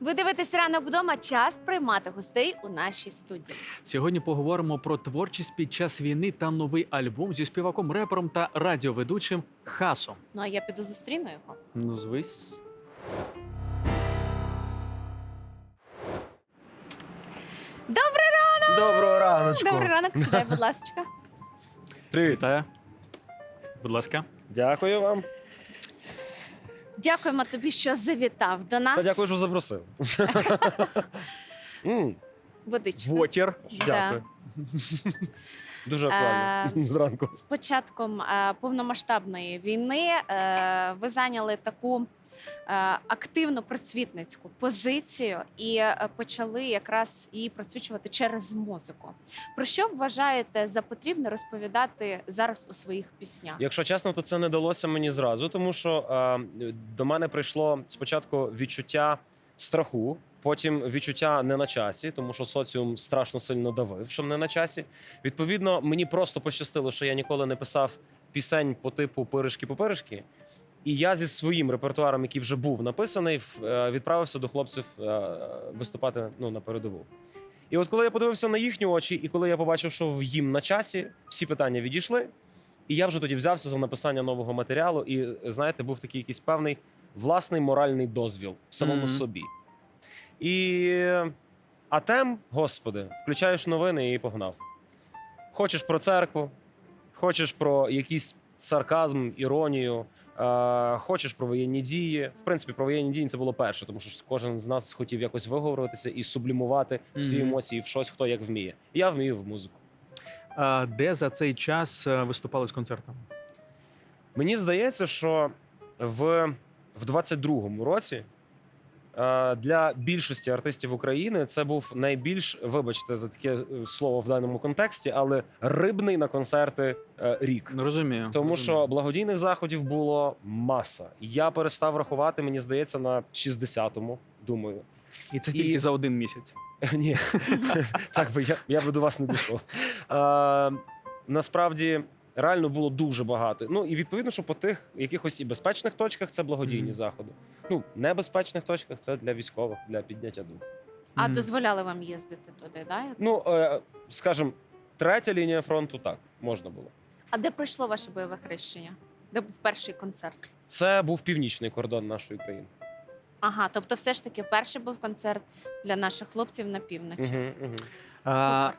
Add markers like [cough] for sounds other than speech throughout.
Ви дивитесь ранок вдома. Час приймати гостей у нашій студії. Сьогодні поговоримо про творчість під час війни та новий альбом зі співаком, репером та радіоведучим Хасом. Ну а я піду зустріну його. Ну, звись. Добрий ранок! Доброго раночку. Добрий ранок, сідай, [laughs] будь ласка. Привіт. Вітаю. Будь ласка. Дякую вам. Дякуємо тобі, що завітав до нас. Та дякую, що запросив. [laughs] Водичку. Вотір. Дякую. Дуже актуально. Е, Зранку. З початком е, повномасштабної війни е, ви зайняли таку активну просвітницьку позицію і е, почали якраз її просвічувати через музику. Про що вважаєте за потрібне розповідати зараз у своїх піснях? Якщо чесно, то це не далося мені зразу, тому що е, до мене прийшло спочатку відчуття страху, потім відчуття не на часі, тому що соціум страшно сильно давив, що не на часі. Відповідно, мені просто пощастило, що я ніколи не писав пісень по типу пиришки-поперишки. І я зі своїм репертуаром, який вже був написаний, е, відправився до хлопців е, виступати ну, на передову. І от коли я подивився на їхні очі, і коли я побачив, що їм на часі, всі питання відійшли. І я вже тоді взявся за написання нового матеріалу. І знаєте, був такий якийсь певний власний моральний дозвіл самому Мгм. собі. І а тем, господи, включаєш новини і погнав. Хочеш про церкву, хочеш про якийсь сарказм, іронію, е, хочеш про воєнні дії. В принципі, про воєнні дії це було перше, тому що кожен з нас хотів якось виговоритися і сублімувати всі емоції в щось, хто як вміє. Я вмію в музику. А, де за цей час е, виступали з концертами? Мені здається, що в, в 22-му році для більшості артистів України це був найбільш, вибачте, за таке е, слово в даному контексті, але рибний на концерти е, рік. Ну, Розумію. Тому розумію. що благодійних заходів було маса. Я перестав рахувати, мені здається, на 60-му, думаю. і це і- тільки за один місяць. [laughs] Ні, [laughs] так би я, я би до вас не дійшов. Е, насправді реально було дуже багато. Ну і відповідно, що по тих якихось і безпечних точках це благодійні Мгм. заходи. Ну, небезпечних точках це для військових, для підняття духу. А Мгм. дозволяли вам їздити туди? Да? Ну, е, скажімо, третя лінія фронту так можна було. А де пройшло ваше бойове хрещення? Де був перший концерт? Це був північний кордон нашої країни. Ага, тобто, все ж таки, перший був концерт для наших хлопців на півночі. Угу, угу. А,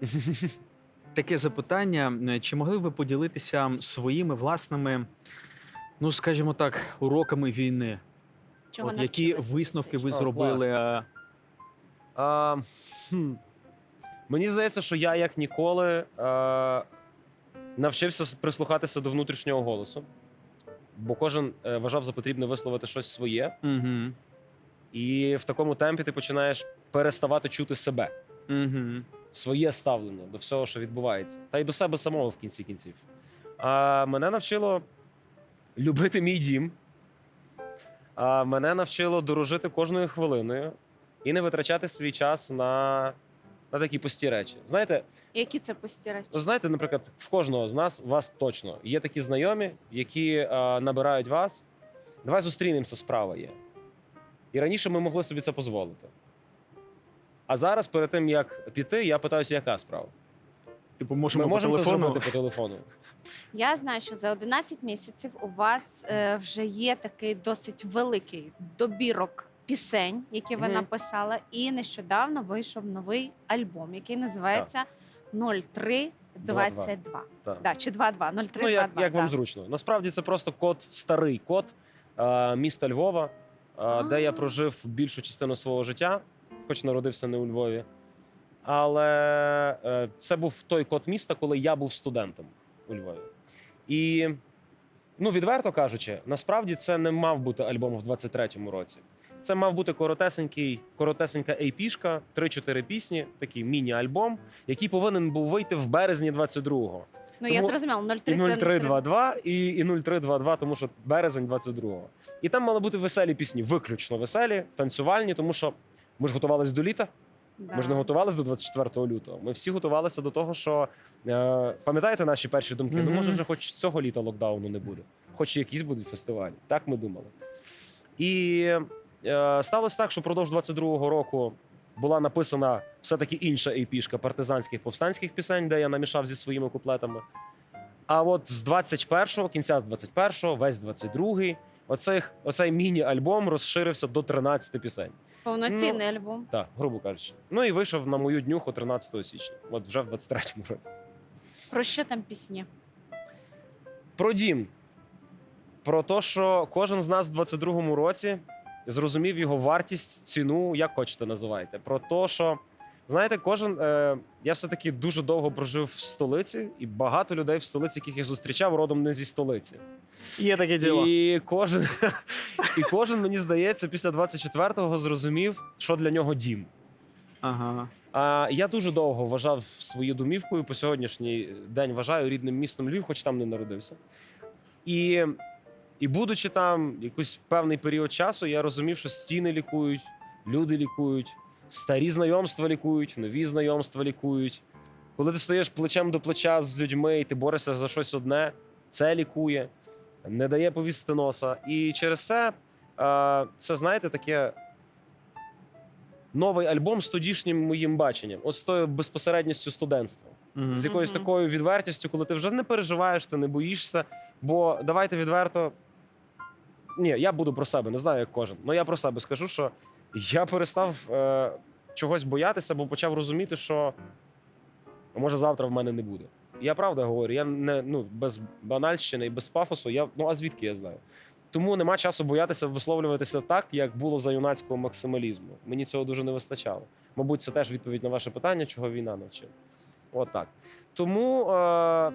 [laughs] таке запитання: Е, чи могли б ви поділитися своїми власними, ну скажімо так, уроками війни? Чого От які висновки ви О, зробили? е, А, хм. Мені здається, що я як ніколи а, навчився прислухатися до внутрішнього голосу, бо кожен е, вважав за потрібне висловити щось своє, Угу. і в такому темпі ти починаєш переставати чути себе, Угу. Своє ставлення до всього, що відбувається, та й до себе самого в кінці кінців. А мене навчило любити мій дім. А мене навчило дорожити кожною хвилиною і не витрачати свій час на, на такі пусті речі. Знаєте, Які це пусті речі? ну, знаєте, наприклад, в кожного з нас, у вас точно є такі знайомі, які а, набирають вас. Давай зустрінемося, справа є. І раніше ми могли собі це дозволити. А зараз, перед тим як піти, я питаюся, яка справа. Типу, можемо, Ми по можемо це телефону. зробити по телефону. Я знаю, що за 11 місяців у вас е, вже є такий досить великий добірок пісень, які ви Мгм. написали, і нещодавно вийшов новий альбом, який називається 0322. Так. Да, чи 22, 0322. Ну, як, як вам да. зручно. Насправді це просто код, старий код е, міста Львова, е, де я А. прожив більшу частину свого життя, хоч народився не у Львові. Але е, це був той код міста, коли я був студентом у Львові. І, ну, відверто кажучи, насправді це не мав бути альбом в 23-му році. Це мав бути коротесенький, коротесенька ейпішка, 3-4 пісні, такий міні-альбом, який повинен був вийти в березні 22-го. Ну, я Тому зрозуміла, 03 І це 0322, і, і 0322, тому що березень 22-го. І там мали бути веселі пісні, виключно веселі, танцювальні, тому що ми ж готувалися до літа. Да. Ми ж не готувалися до 24 лютого. Ми всі готувалися до того, що е, пам'ятаєте наші перші думки? Ну може, вже хоч цього літа локдауну не буде, хоч якісь будуть фестивалі. Так ми думали. І е, сталося так, що продовж 22-го року була написана все-таки інша епішка партизанських повстанських пісень, де я намішав зі своїми куплетами. А от з 21-го, кінця 21-го, весь 22-й, оцих, оцей міні-альбом розширився до 13 пісень. Повноцінний альбом. Так, грубо кажучи. Ну і вийшов на мою днюху 13 січня, от вже в 23-му році. Про що там пісні? Про дім. Про те, що кожен з нас в 22-му році зрозумів його вартість, ціну, як хочете називайте. Про те, що, знаєте, кожен. Е, я все-таки дуже довго прожив в столиці, і багато людей в столиці, яких я зустрічав, родом не зі столиці. Є таке діло. І кожен, [laughs] і кожен, мені здається, після 24-го зрозумів, що для нього дім. Ага. А я дуже довго вважав свою домівку і по сьогоднішній день вважаю рідним містом Львів, хоч там не народився. І, і будучи там якийсь певний період часу, я розумів, що стіни лікують, люди лікують, старі знайомства лікують, нові знайомства лікують. Коли ти стоїш плечем до плеча з людьми і ти борешся за щось одне, це лікує, не дає повісти носа. І через це, це знаєте, таке новий альбом з тодішнім моїм баченням, от з тою безпосередністю студентства, Мгм. з якоюсь такою відвертістю, коли ти вже не переживаєш, ти не боїшся. Бо давайте відверто. Ні, я буду про себе, не знаю, як кожен. але я про себе скажу, що я перестав е, чогось боятися, бо почав розуміти, що може завтра в мене не буде. Я правда говорю, я не ну без банальщини і без пафосу. Я ну а звідки я знаю? Тому нема часу боятися висловлюватися так, як було за юнацького максималізму. Мені цього дуже не вистачало. Мабуть, це теж відповідь на ваше питання, чого війна навчила. От так. Тому е,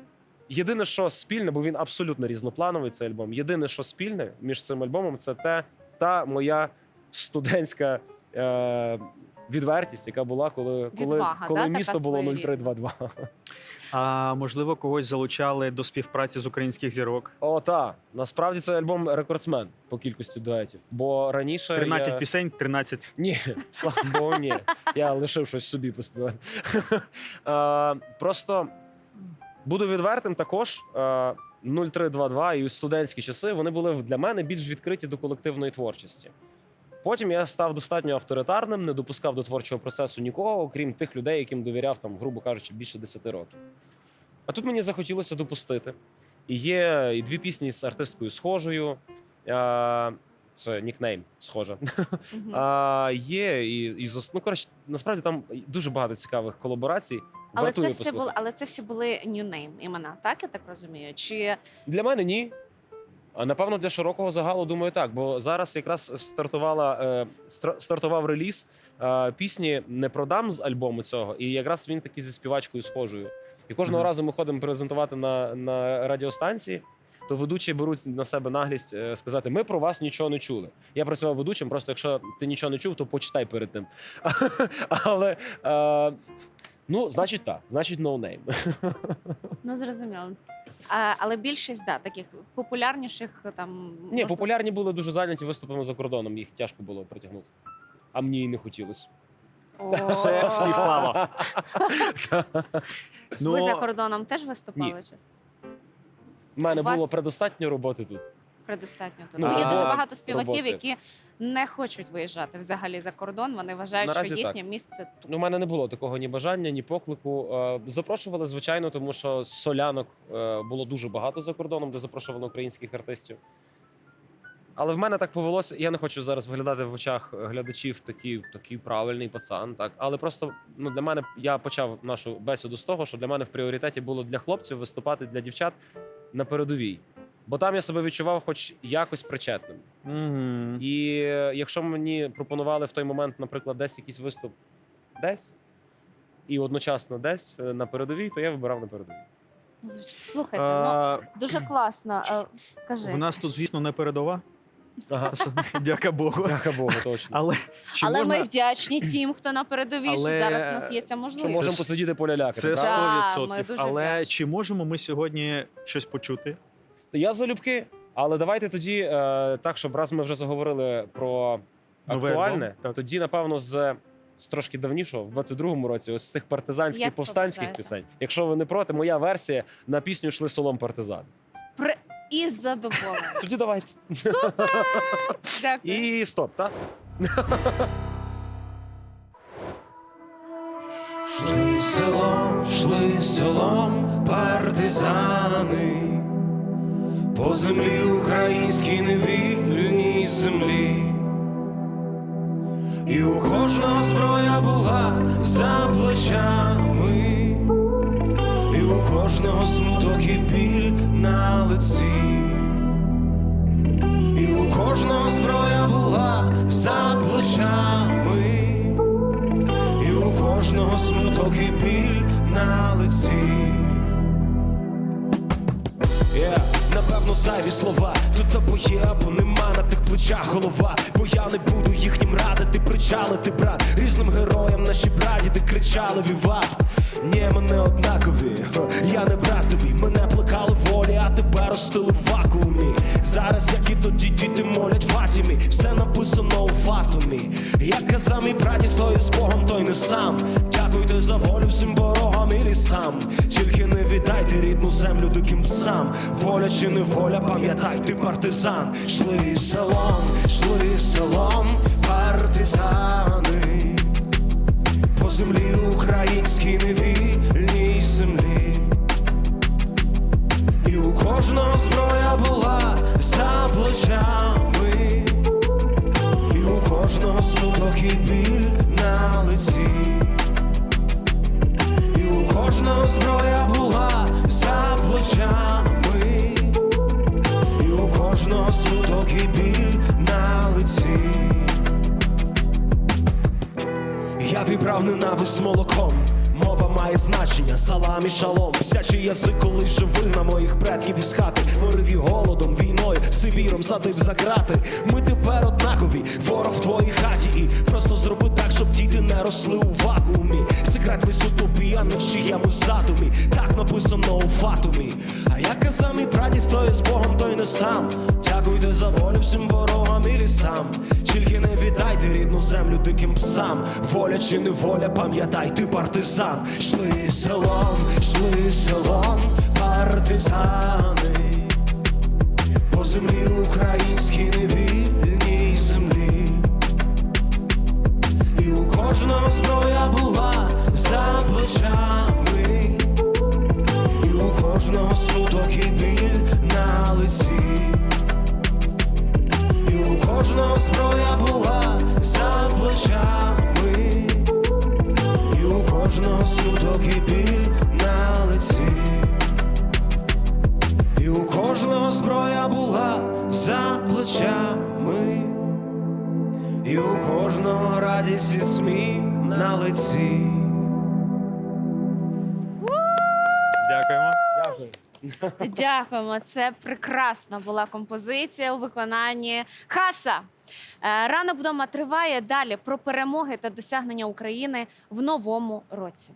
єдине, що спільне, бо він абсолютно різноплановий цей альбом. Єдине, що спільне між цим альбомом, це те, та моя студентська е, відвертість, яка була, коли, коли, Відвага, коли да, така місто було своєрідна? 0322. А можливо, когось залучали до співпраці з українських зірок. О, та насправді це альбом рекордсмен по кількості дуетів. Бо раніше 13 я... пісень, 13. Ні, [laughs] слава Богу, ні. Я лишив щось собі поспівати. [laughs] Е, Просто буду відвертим, також е, 0322 і студентські часи вони були для мене більш відкриті до колективної творчості. Потім я став достатньо авторитарним, не допускав до творчого процесу нікого, окрім тих людей, яким довіряв, там, грубо кажучи, більше 10 років. А тут мені захотілося допустити. І є і дві пісні з артисткою схожою. Це нікнейм схожа. Мгм. А, є і, і ну, коротше, насправді там дуже багато цікавих колаборацій. Але Вартує це все послухати. були, але це всі були new name імена, так я так розумію? Чи Для мене ні. Напевно для широкого загалу думаю так. Бо зараз якраз стартувала е, стартував реліз е, пісні Не продам з альбому цього, і якраз він такий зі співачкою схожою. І кожного Мгм. разу ми ходимо презентувати на, на радіостанції. То ведучі беруть на себе наглість е, сказати: ми про вас нічого не чули. Я працював ведучим, просто якщо ти нічого не чув, то почитай перед тим. [laughs] Але ну, значить, так, значить, no name. [laughs] ну зрозуміло? А, але більшість да, таких популярніших там Ні, можна- популярні були дуже зайняті виступами за кордоном, їх тяжко було притягнути. А мені і не хотілося. О. Все співпало. Ви Ну, за кордоном теж виступали часто? У мене У вас- було предостатньо роботи тут. Предостатньо тут. Ну, Ну, є а- дуже багато співаків, роботи. які не хочуть виїжджати взагалі за кордон. Вони вважають, Наразі що так. їхнє місце тут. У мене не було такого ні бажання, ні поклику. Е, Запрошували, звичайно, тому що солянок е, було дуже багато за кордоном, де запрошували українських артистів. Але в мене так повелося. Я не хочу зараз виглядати в очах глядачів такий, такий правильний пацан. Так, але просто ну для мене я почав нашу бесіду з того, що для мене в пріоритеті було для хлопців виступати для дівчат на передовій. Бо там я себе відчував, хоч якось причетним. мгм. І якщо мені пропонували в той момент, наприклад, десь якийсь виступ десь і одночасно десь е, на передовій, то я вибирав на передовій. Ну. Слухайте, ну дуже класно. Е, Кажи. в нас тут, звісно, не передова. Ага. Дяка Богу. Дяка Богу, точно. Але чи Але можна... ми вдячні тим, хто на передовій, що Але зараз у нас є ця Що можливість. можемо посидіти полялякати. Це правда? Да, 100%. ми дуже Але вдячні. чи можемо ми сьогодні щось почути? Я залюбки. Але давайте тоді е, так, щоб раз ми вже заговорили про Новий актуальне, альбом, так. тоді, напевно, з. З трошки давнішого, в 22-му році, ось з тих партизанських Як повстанських побажаєте. пісень. Якщо ви не проти, моя версія на пісню йшли солом партизан. При... із задоволенням. Тоді давайте. [laughs] Дякую. І стоп, так? Шли селом, шли селом партизани, по землі українській невільній землі, і у кожного зброя була за плечами, і у кожного смуток і біль на лиці, і у кожного зброя була за плечами. І у кожного смуток і біль на лиці. Напевно, зайві слова тут або є, або нема на тих плечах голова. Бо я не буду їхнім радити, причалити, брат. Різним героям наші прадіди кричали віват. Ні, ми не однакові. Я не брат тобі, мене плекали волі, а тебе ростили в вакуумі. Зараз, як і тоді діти молять в атімі, все написано у фатумі. Як казав мій прадід, хто з Богом, той не сам. Дякуйте за волю всім ворогам і лісам. Тільки не віддайте рідну землю диким псам. Воля чи не воля, пам'ятай, ти партизан. Шли селом, шли селом, партизани. По землі українській невільній землі. І у кожного зброя була за плечами, і у кожного смуток і біль на лиці, кожного зброя була за плечами, і у кожного смуток і біль на лиці. Я вібрав ненависть молоком. Мова має значення, салам і шалом. Псячий язик, коли же вигнав моїх предків із хати. Морив їх голодом, війною, Сибіром садив за грати. Ми тепер однакові, ворог в твоїй хаті. І просто зроби так, щоб діти не росли у вакуумі. Секрет весь утопія, не в чиємусь задумі. Так написано у фатумі. А як казав мій прадід, хто є з Богом, той не сам. Дякуйте за волю всім ворогам і лісам. Тільки не віддайте рідну землю диким псам. Воля чи не воля, пам'ятай, ти партизан. Шли селом, шли селом, партизани. По землі українській невільній кожного зброя була за плечами. І у кожного смуток і біль на лиці. І у кожного зброя була за плечами, і у кожного смуток і біль на лиці, і у кожного зброя була за плечами, і у кожного радість і сміх на лиці. Дякуємо. Дякуємо. Це прекрасна була композиція у виконанні Хаса. Е, Ранок вдома триває далі про перемоги та досягнення України в новому році.